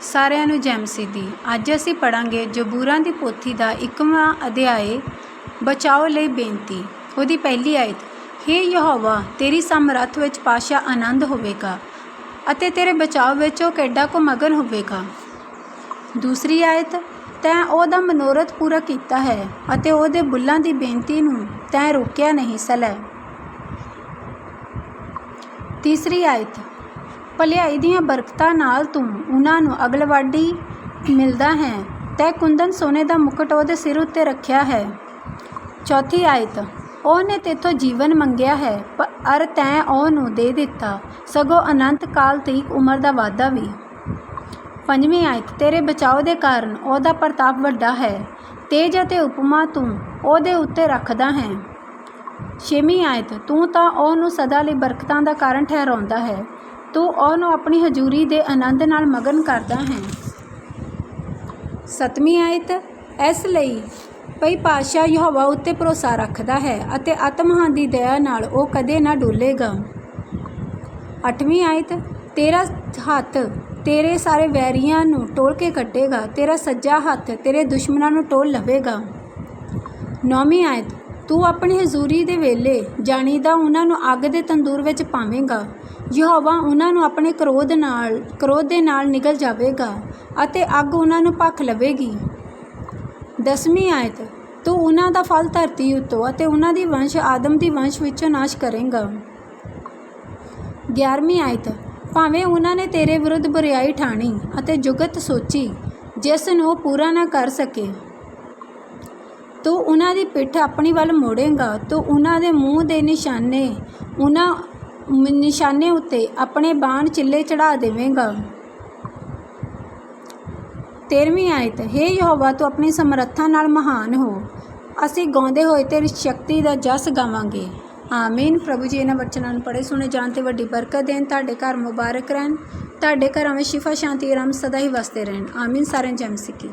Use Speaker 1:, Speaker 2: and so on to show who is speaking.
Speaker 1: ਸਾਰਿਆਂ ਨੂੰ ਜੈ ਮਸੀਹ ਅੱਜ ਅਸੀਂ ਪੜਾਂਗੇ ਜਬੂਰਾਂ ਦੀ ਪੋਥੀ ਦਾ 1ਵਾਂ ਅਧਿਆਏ, ਬਚਾਓ ਲਈ ਬੇਨਤੀ। ਉਹਦੀ ਪਹਿਲੀ ਆਇਤ, ਹੇ ਯਹੋਵਾ, ਤੇਰੀ ਸਮਰੱਥ ਵਿੱਚ ਪਾਸ਼ਾ ਆਨੰਦ ਹੋਵੇਗਾ ਅਤੇ ਤੇਰੇ ਬਚਾਓ ਵਿੱਚ ਉਹ ਕਿੱਡਾ ਕੋ ਮਗਨ ਹੋਵੇਗਾ। ਦੂਸਰੀ ਆਇਤ, ਤੈਂ ਉਹਦਾ ਮਨੋਰਥ ਪੂਰਾ ਕੀਤਾ ਹੈ ਅਤੇ ਉਹਦੇ ਬੁੱਲਾਂ ਦੀ ਬੇਨਤੀ ਨੂੰ ਤੈਂ ਰੋਕਿਆ ਨਹੀਂ ਸਲੈ ਤੀਸਰੀ ਆਇਤ ਭਲਿਆਈ ਦੀਆਂ ਬਰਕਤਾਂ ਨਾਲ ਤੂੰ ਉਹਨਾਂ ਨੂੰ ਅਗਲਵਾਡੀ ਮਿਲਦਾ ਹੈ। ਤੈ ਕੁੰਦਨ ਸੋਨੇ ਦਾ ਮੁਕਟ ਉਹਦੇ ਸਿਰ ਉੱਤੇ ਰੱਖਿਆ ਹੈ। ਚੌਥੀ ਆਇਤ, ਉਹਨੇ ਤੇਥੋਂ ਜੀਵਨ ਮੰਗਿਆ ਹੈ ਪਰ ਤੈਂ ਉਹਨੂੰ ਦੇ ਦਿੱਤਾ। ਸਗੋਂ ਅਨੰਤ ਕਾਲ ਤੀਕ ਉਮਰ ਦਾ ਵਾਅਦਾ ਵੀ। ਪੰਜਵੀਂ ਆਇਤ, ਤੇਰੇ ਬਚਾਓ ਦੇ ਕਾਰਨ ਉਹਦਾ ਪ੍ਰਤਾਪ ਵੱਡਾ ਹੈ। ਤੇਜ ਅਤੇ ਉਪਮਾ ਤੂੰ ਉਹਦੇ ਉੱਤੇ ਰੱਖਦਾ ਹੈ। ਛੇਵੀਂ ਆਇਤ, ਤੂੰ ਤਾਂ ਉਹਨੂੰ ਸਦਾ ਲਈ ਬਰਕਤਾਂ ਦਾ ਕਾਰਨ ਠਹਿਰਾਉਂਦਾ ਹੈ। ਤੂੰ ਉਹਨੂੰ ਆਪਣੀ ਹਜ਼ੂਰੀ ਦੇ ਆਨੰਦ ਨਾਲ ਮਗਨ ਕਰਦਾ ਹੈ। ਸਤਵੀਂ ਆਇਤ, ਇਸ ਲਈ ਭਈ ਪਾਤਸ਼ਾਹ ਯਹੋਵਾ ਉੱਤੇ ਭਰੋਸਾ ਰੱਖਦਾ ਹੈ ਅਤੇ ਆਤਮਹਾਨ ਦੀ ਦਇਆ ਨਾਲ ਉਹ ਕਦੇ ਨਾ ਡੋਲੇਗਾ। ਅੱਠਵੀਂ ਆਇਤ, ਤੇਰਾ ਹੱਥ ਤੇਰੇ ਸਾਰੇ ਵੈਰੀਆਂ ਨੂੰ ਟੋਲ ਕੇ ਕੱਢੇਗਾ ਤੇਰਾ ਸੱਜਾ ਹੱਥ ਤੇਰੇ ਦੁਸ਼ਮਣਾਂ ਨੂੰ ਟੋਲ ਲਵੇਗਾ। ਨੌਵੀਂ ਆਇਤ ਤੂੰ ਆਪਣੀ ਹਜ਼ੂਰੀ ਦੇ ਵੇਲੇ ਜਾਣੀਦਾ ਉਹਨਾਂ ਨੂੰ ਅੱਗ ਦੇ ਤੰਦੂਰ ਵਿੱਚ ਪਾਵੇਂਗਾ। ਯਹੋਵਾ ਉਹਨਾਂ ਨੂੰ ਆਪਣੇ ਕ੍ਰੋਧ ਨਾਲ, ਕ੍ਰੋਧ ਦੇ ਨਾਲ ਨਿਗਲ ਜਾਵੇਗਾ ਅਤੇ ਅੱਗ ਉਹਨਾਂ ਨੂੰ ਭੱਖ ਲਵੇਗੀ। ਦਸਵੀਂ ਆਇਤ, ਤੂੰ ਉਹਨਾਂ ਦਾ ਫਲ ਧਰਤੀ ਉੱਤੋਂ ਅਤੇ ਉਹਨਾਂ ਦੀ ਵੰਸ਼ ਆਦਮ ਦੀ ਵੰਸ਼ ਵਿੱਚੋਂ ਨਾਸ਼ ਕਰੇਂਗਾ। 11ਵੀਂ ਆਇਤ, ਭਾਵੇਂ ਉਹਨਾਂ ਨੇ ਤੇਰੇ ਵਿਰੁੱਧ ਬੁਰੀਾਈ ਠਾਣੀ ਅਤੇ ਜੁਗਤ ਸੋਚੀ, ਜਿਸ ਨੂੰ ਉਹ ਪੂਰਾ ਨਾ ਕਰ ਸਕੇ ਤੂੰ ਉਹਨਾਂ ਦੀ ਪਿੱਠ ਆਪਣੀ ਵੱਲ ਮੋੜੇਂਗਾ। ਤੂੰ ਉਹਨਾਂ ਦੇ ਮੂੰਹ ਦੇ ਨਿਸ਼ਾਨੇ, ਉਹਨਾਂ ਨਿਸ਼ਾਨੇ ਉੱਤੇ ਆਪਣੇ ਬਾਣ ਚਿੱਲੇ ਚੜਾ ਦੇਵੇਂਗਾ। ਤੇਰਵੀਂ ਆਇਤ, ਹੈ ਯਹੋਵਾ, ਤੂੰ ਆਪਣੀ ਸਮਰੱਥਾ ਨਾਲ ਮਹਾਨ ਹੋ। ਅਸੀਂ ਗਾਉਂਦੇ ਹੋਏ ਤੇਰੀ ਸ਼ਕਤੀ ਦਾ ਜਸ ਗਾਵਾਂਗੇ। ਆਮੀਨ। ਪ੍ਰਭੂ ਜੀ, ਇਹਨਾਂ ਵਚਨਾਂ ਨੂੰ ਪੜ੍ਹੇ, ਸੁਣੇ, ਜਾਣ ਤੇ ਵੱਡੀ ਬਰਕਤ ਦੇਣ। ਤੁਹਾਡੇ ਘਰ ਮੁਬਾਰਕ ਰਹਿਣ। ਤੁਹਾਡੇ ਘਰਾਂ ਵਿੱਚ ਸ਼ਿਫਾ, ਸ਼ਾਂਤੀ, ਆਰਾਮ ਸਦਾ ਹੀ ਵਸਦੇ ਰਹਿਣ। ਆਮੀਨ। ਸਾਰਿਆਂ ਜੈ ਮਸੀਹ ਕੀ।